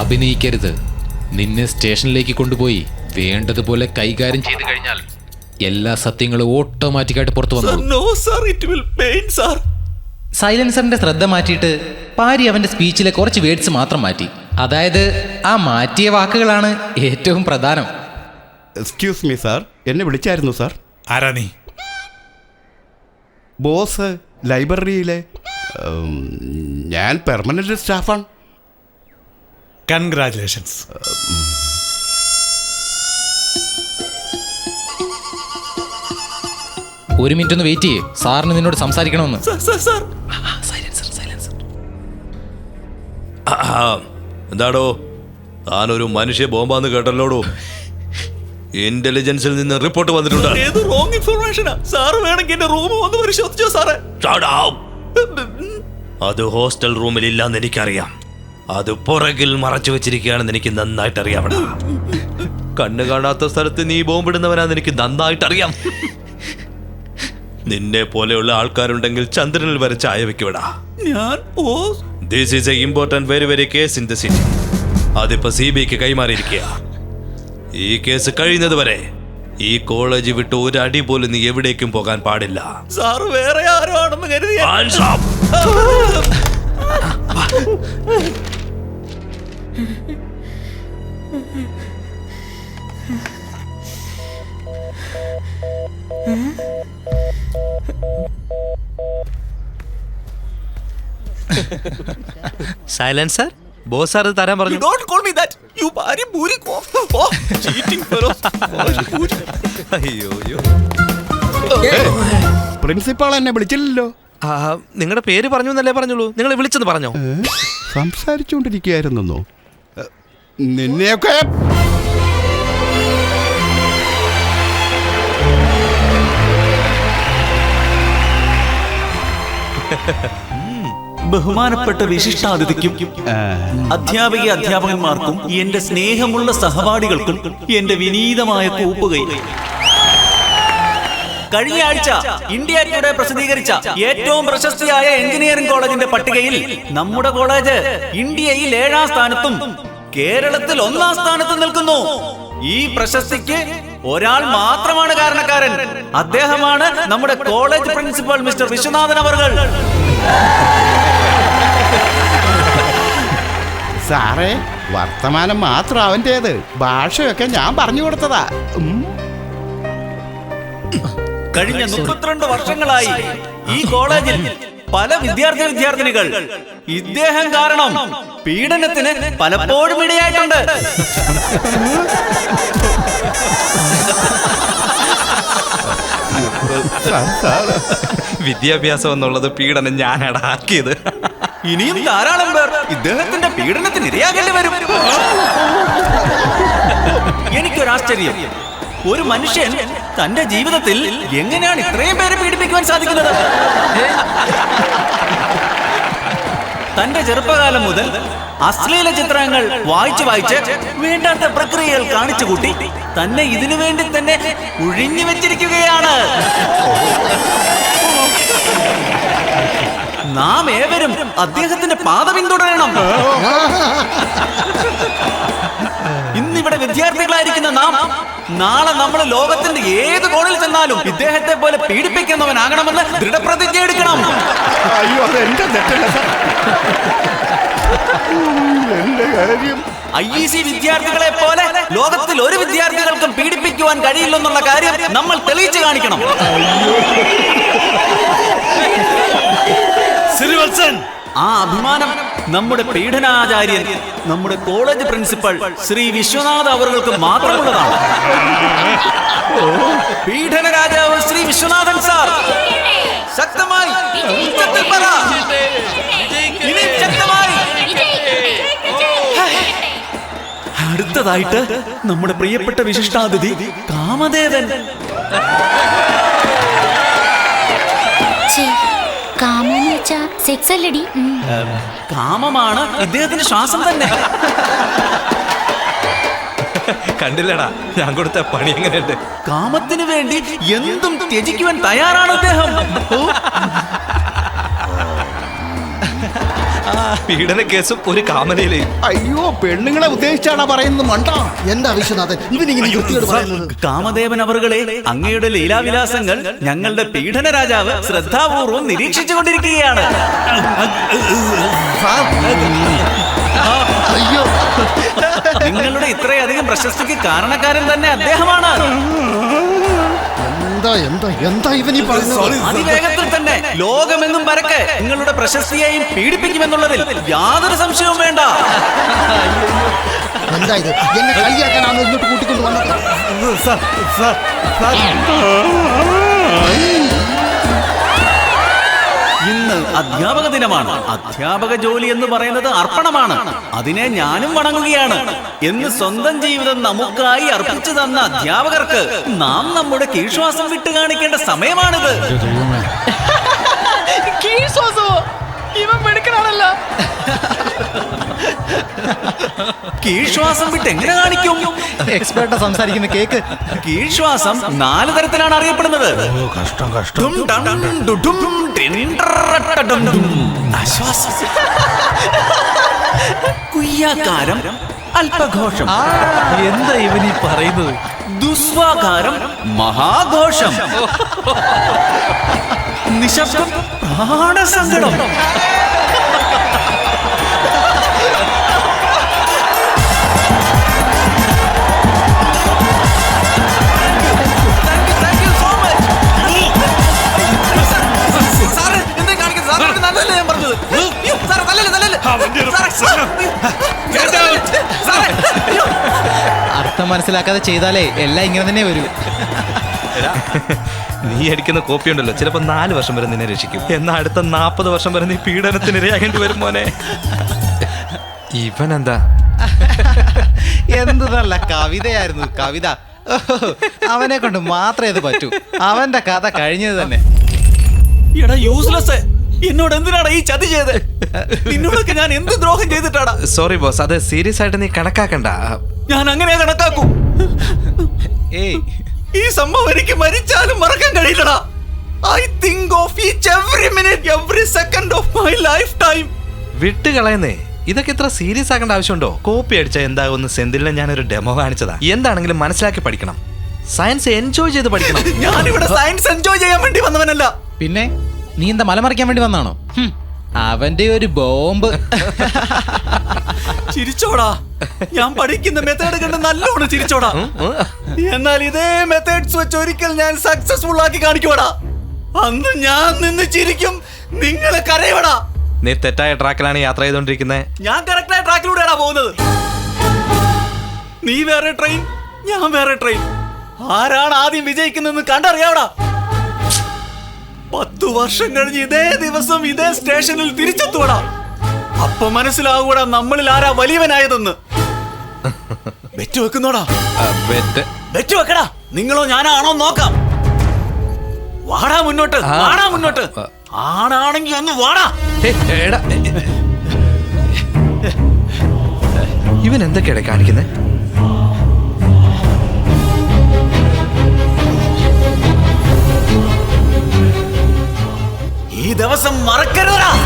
അഭിനയിക്കരുത്. നിന്നെ സ്റ്റേഷനിലേക്ക് കൊണ്ടുപോയി വേണ്ടതുപോലെ കൈകാര്യം ചെയ്തു കഴിഞ്ഞാൽ എല്ലാ സത്യങ്ങളും ഓട്ടോമാറ്റിക്കായിട്ട് പുറത്തു വന്നു no sir it will pain sir സൈലൻസറിന്റെ ശ്രദ്ധ മാറ്റിയിട്ട് പാരി അവന്റെ സ്പീച്ചിലെ കുറച്ച് വേർഡ്സ് മാത്രം മാറ്റി. അതായത് ആ മാറ്റിയ വാക്കുകളാണ് ഏറ്റവും പ്രധാനം. എക്സ്ക്യൂസ് മീ സാർ എന്നെ വിളിച്ചായിരുന്നു സാർ ആരാ നീ? ബോസ് ലൈബ്രറിയിലെ ഞാൻ പെർമനന്റ് സ്റ്റാഫാണ് കൺഗ്രാറ്റുലേഷൻസ് ഒരു മിനിറ്റ് ഒന്ന് വെയിറ്റ് ചെയ്യേ. സാറിന് നിന്നോട് സംസാരിക്കണമെന്ന്. സൈലൻസർ സൈലൻസർ എന്താടോ? താനൊരു മനുഷ്യ ബോംബാന്ന് കേട്ടല്ലോടോ? ഇന്റലിജൻസിൽ നിന്ന് റിപ്പോർട്ട് വന്നിട്ടുണ്ട്? ഏത് റോങ് ഇൻഫർമേഷനാ സാർ വേണമെങ്കിൽ എന്റെ റൂം വന്ന് പരിശോധിച്ചോ സാറേ? അത് ഹോസ്റ്റൽ റൂമിൽ ഇല്ലാന്ന് എനിക്കറിയാം. അത് പുറകിൽ മറച്ചു വെച്ചിരിക്കുകയാണെന്ന് എനിക്ക് നന്നായിട്ട് അറിയാമടാ കണ്ണു കാണാത്ത സ്ഥലത്ത് നീ ബോംബിടുന്നവനാന്ന് എനിക്ക് നന്നായിട്ട് അറിയാം നിന്നെ പോലെയുള്ള ആൾക്കാരുണ്ടെങ്കിൽ ചന്ദ്രനിൽ വരെ ചായ വെക്കുവിടാ. ഞാൻ this is a important very very case in the city അതിപ്പോ സി ബിക്ക് കൈമാറിയിരിക്കുക ഈ കേസ് കഴിയുന്നത് വരെ ഈ കോളേജ് വിട്ട് ഒരു അടി പോലും നീ എവിടേക്കും പോകാൻ പാടില്ല. സാർ വേറെ ആരോ ആണെന്ന് കരുതി. സൈലൻസർ ബോസ് സാർ തരാൻ പറഞ്ഞു. Don't call me that you ഭാര്യ ഭൂരി ഓ ചീറ്റിംഗ് ഫെലോ അയ്യോ അയ്യോ. പ്രിൻസിപ്പാൾ എന്നെ വിളിച്ചില്ലല്ലോ. നിങ്ങളുടെ പേര് പറഞ്ഞു എന്നല്ലേ പറഞ്ഞുള്ളൂ. നിങ്ങളെ വിളിച്ചെന്ന് പറഞ്ഞോ? സംസാരിച്ചുകൊണ്ടിരിക്കുകയായിരുന്നോ നിന്നെയൊക്കെ ബഹുമാനപ്പെട്ട വിശിഷ്ടാതിഥിക്കും അധ്യാപിക അധ്യാപകന്മാർക്കും എന്റെ സ്നേഹമുള്ള സഹപാഠികൾക്കും എന്റെ വിനീതമായ കൂപ്പുകയിൽ കഴിഞ്ഞ ആഴ്ച ഇന്ത്യ ടുഡേ പ്രസിദ്ധീകരിച്ച ഏറ്റവും പ്രശസ്തിയായ എഞ്ചിനീയറിംഗ് കോളേജിന്റെ പട്ടികയിൽ നമ്മുടെ കോളേജ് ഇന്ത്യയിൽ ഏഴാം സ്ഥാനത്തും കേരളത്തിൽ ഒന്നാം സ്ഥാനത്ത് നിൽക്കുന്നു. ഈ പ്രശസ്തിക്ക് ഒരാൾ മാത്രമാണ് കാരണക്കാരൻ. അദ്ദേഹമാണ് നമ്മുടെ കോളേജ് പ്രിൻസിപ്പൽ മിസ്റ്റർ വിശ്വനാഥൻ അവർകൾ. സാറേ വർത്തമാനം മാത്രം അവന്റേത് ഭാഷയൊക്കെ ഞാൻ പറഞ്ഞു കൊടുത്തതാ. കഴിഞ്ഞ മുപ്പത്തിരണ്ട് വർഷങ്ങളായി ഈ കോളേജിൽ പല വിദ്യാർത്ഥി വിദ്യാർത്ഥിനികൾ. ഇദ്ദേഹം കാരണം പീഡനത്തിന് പലപ്പോഴും ഇടയായിട്ടുണ്ട്. വിദ്യാഭ്യാസം എന്നുള്ളത് പീഡനം ഞാൻ ആക്കിയത്. ഇനിയും ധാരാളം പേർ ഇദ്ദേഹത്തിന്റെ പീഡനത്തിന് ഇരയാകേണ്ടി വരും. എനിക്കൊരാശ്ചര്യം. ഒരു മനുഷ്യൻ തന്റെ ജീവിതത്തിൽ എങ്ങനെയാണ് ഇത്രയും പേരെ പീഡിപ്പിക്കുവാൻ സാധിക്കുന്നത്? തന്റെ ചെറുപ്പകാലം മുതൽ അശ്ലീല ചിത്രങ്ങൾ വായിച്ചു വായിച്ച് വേണ്ടാത്ത പ്രക്രിയകൾ കാണിച്ചു കൂട്ടി തന്നെ ഇതിനു വേണ്ടി തന്നെ ഒഴിഞ്ഞു വെച്ചിരിക്കുകയാണ്. നാം ഏവരും അദ്ദേഹത്തിന്റെ പാത പിന്തുടരണം ഇന്നിവിടെ വിദ്യാർത്ഥികളായിരിക്കുന്ന നാം നാളെ നമ്മൾ ലോകത്തിന്റെ ഏത് കോണിൽ ചെന്നാലും ഇദ്ദേഹത്തെ പോലെ പീഡിപ്പിക്കുന്നവനാകണമെന്ന് ദൃഢപ്രതിജ്ഞ എടുക്കണം. അയ്യോ തെറ്റല്ല എന്റെ കാര്യം. ഐ ഇ സി വിദ്യാർത്ഥികളെ പോലെ ലോകത്തിൽ ഒരു വിദ്യാർത്ഥികൾക്കും പീഡിപ്പിക്കുവാൻ കഴിയില്ലെന്നുള്ള കാര്യം നമ്മൾ തെളിയിച്ചു കാണിക്കണം. ആ അഭിമാനം നമ്മുടെ പീഡനാചാര്യൻ നമ്മുടെ കോളേജ് പ്രിൻസിപ്പൽ ശ്രീ വിശ്വനാഥ് അവർക്ക് മാത്രമുള്ളതാണ്. പീഡന രാജാവ് ശ്രീ വിശ്വനാഥൻ സാർ ശക്തമായി അടുത്തതായിട്ട് നമ്മുടെ പ്രിയപ്പെട്ട വിശിഷ്ടാതിഥി കാമദേവൻ. വെച്ചാ സെക്സ് അല്ലടി. കാമമാണ്. ഇദ്ദേഹത്തിന്റെ ശ്വാസം തന്നെ. കണ്ടില്ലടാ ഞാൻ കൊടുത്ത പണി എങ്ങനെയുണ്ട്? കാമത്തിന് വേണ്ടി എന്തും ത്യജിക്കുവാൻ തയ്യാറാണ് അദ്ദേഹം പീഡന കേസും ഒരു കാമനയിലെയും. അയ്യോ പെണ്ണുങ്ങളെ ഉദ്ദേശിച്ചാണ് പറയുന്നത് മണ്ട? എന്താ വിശ്വനാഥൻ? ഇവനിങ്ങനെ വൃത്തിയോട് പറയുന്നത്? കാമദേവൻ അവറുകളെ അങ്ങയുടെ ലീലാവിലാസങ്ങൾ ഞങ്ങളുടെ പീഡന രാജാവ് ശ്രദ്ധാപൂർവം നിരീക്ഷിച്ചു കൊണ്ടിരിക്കുകയാണ് അയ്യോ. നിങ്ങളുടെ ഇത്രയധികം പ്രശസ്തിക്ക് കാരണക്കാരൻ തന്നെ അദ്ദേഹമാണ്. എന്താ എന്താ എന്താ ഇവൻ ഈ പറയുന്നത്? അതിവേഗത്തിൽ തന്നെ. ലോകമെന്നും പരക്കെ നിങ്ങളുടെ പ്രശസ്തിയെയും പീഡിപ്പിക്കുമെന്നുള്ളതിൽ യാതൊരു സംശയവും വേണ്ട. എന്താ ഇത്? എന്നെ കളിയാക്കാനാണ് ഇങ്ങോട്ട് കൂട്ടിക്കൊണ്ട് വന്നത്? ഇന്ന് അധ്യാപക ദിനമാണ്. അധ്യാപക ജോലി എന്ന് പറയുന്നത് അർപ്പണമാണ്. അതിനെ ഞാനും വണങ്ങുകയാണ്. എന്ന് സ്വന്തം ജീവിതം നമുക്കായി അർപ്പിച്ചു തന്ന അധ്യാപകർക്ക് നാം നമ്മുടെ കീഴ്ശ്വാസം വിട്ടു കാണിക്കേണ്ട സമയമാണിത്. കീഴ്ശ്വാസം വിട്ട് എങ്ങനെ കാണിക്കും? എക്സ്പേർട്ടാ സംസാരിക്കുന്ന കേക്ക്. കീഴ്ശ്വാസം നാല് തരത്തിലാണ് അറിയപ്പെടുന്നത്. കഷ്ടം ഡം ഡുഡും ടിൻ ടറട്ടഡും ഡും. ആശ്വാസം. കുയ്യാക്കാരം അല്പഘോഷം. എന്താ ഇവനി പറയുന്നത്? ദുസ്വാകാരം മഹാഘോഷം. നിശബ്ദം പ്രാണസങ്കടം. അർത്ഥം മനസ്സിലാക്കാതെ ചെയ്താലേ എല്ലാം ഇങ്ങനെ തന്നെ വരൂ. നീ അടിക്കുന്ന കോപ്പി ഉണ്ടല്ലോ. ചിലപ്പോ നാല് വർഷം വരെ നിന്നെ രക്ഷിക്കും. എന്നാ അടുത്ത നാപ്പത് വർഷം വരെ നീ പീഡനത്തിന് ഇരയാകേണ്ടി വരും മോനെ. ഇവൻ എന്താ എന്ത് നല്ല കവിതയായിരുന്നു കവിത. അവനെ കൊണ്ട് മാത്രമേ ഇത് പറ്റൂ. അവന്റെ കഥ കഴിഞ്ഞത് തന്നെ. എടാ യൂസ്ലെസ് എന്നോട് എന്തിനാടാ ഈ ചതി ചെയ്ത്? നിന്നോടൊക്കെ ഞാൻ എന്ത് ദ്രോഹം ചെയ്തിട്ടാടാ? സോറി ബോസ് അത് സീരിയസ് ആയിട്ട് നീ കണക്കാക്കണ്ട. ഞാൻ അങ്ങനെ കണക്കാക്കൂ. ഏയ് ഈ സംഭവം എനിക്ക് മരിച്ചാലും മറക്കാൻ കഴിയില്ലടാ. I think of each every minute every second of my life time വിട്ടുകളയുന്നേ ഇതൊക്കെ ഇത്ര സീരിയസ് ആക്കേണ്ട ആവശ്യമുണ്ടോ? കോപ്പി അടിച്ച എന്താകുമെന്ന് സെന്തിലിനെ ഒരു ഡെമോ കാണിച്ചതാ. എന്താണെങ്കിലും മനസ്സിലാക്കി പഠിക്കണം. സയൻസ് എൻജോയ് ചെയ്ത് പഠിക്കണം. ഞാൻ ഞാനിവിടെ സയൻസ് എൻജോയ് ചെയ്യാൻ വേണ്ടി വന്നവനല്ല. പിന്നെ നീ എന്താ മലമറിക്കാൻ വേണ്ടി വന്നാണോ? അവന്റെ ഒരു ബോംബ്. ചിരിച്ചോടാ. ഞാൻ പഠിക്കുന്ന മെത്തേഡ് കണ്ട് നല്ലോണം ചിരിച്ചോടാ. എന്നാൽ ഇതേ മെത്തേഡ്സ് വെച്ച് ഒരിക്കൽ ഞാൻ സക്സസ്ഫുൾ ആക്കി കാണിക്കുവാടാ. അന്ന് ഞാൻ നിന്ന് ചിരിക്കും നിങ്ങളെ കരയോടാ നീ തെറ്റായ ട്രാക്കിലാണ് യാത്ര ചെയ്തോണ്ടിരിക്കുന്നത് ഞാൻ കറക്റ്റായ ട്രാക്കിലൂടെയാണ് പോകുന്നത്. നീ വേറെ ട്രെയിൻ ഞാൻ വേറെ ട്രെയിൻ ആരാണ് ആദ്യം വിജയിക്കുന്നതെന്ന് കണ്ടറിയാവടാ. പത്തു വർഷം കഴിഞ്ഞ് ഇതേ ദിവസം ഇതേ സ്റ്റേഷനിൽ തിരിച്ചെത്തുവടാ. അപ്പൊ മനസ്സിലാവൂടാ നമ്മളിൽ ആരാ വലിയവനായതെന്ന്. വെറ്റ് വെക്കുന്നോടാ. വെറ്റ്. വെക്കടാ. നിങ്ങളോ ഞാനാണോ നോക്കാം. വാടാ മുന്നോട്ട് വാടാ മുന്നോട്ട്. ആണാണെങ്കി ഒന്ന് വാടാ. ഇവൻ എന്തൊക്കെയാണ് കാണിക്കുന്നത് ഈ ദിവസം മറക്കരുതാ മറക്കരുത്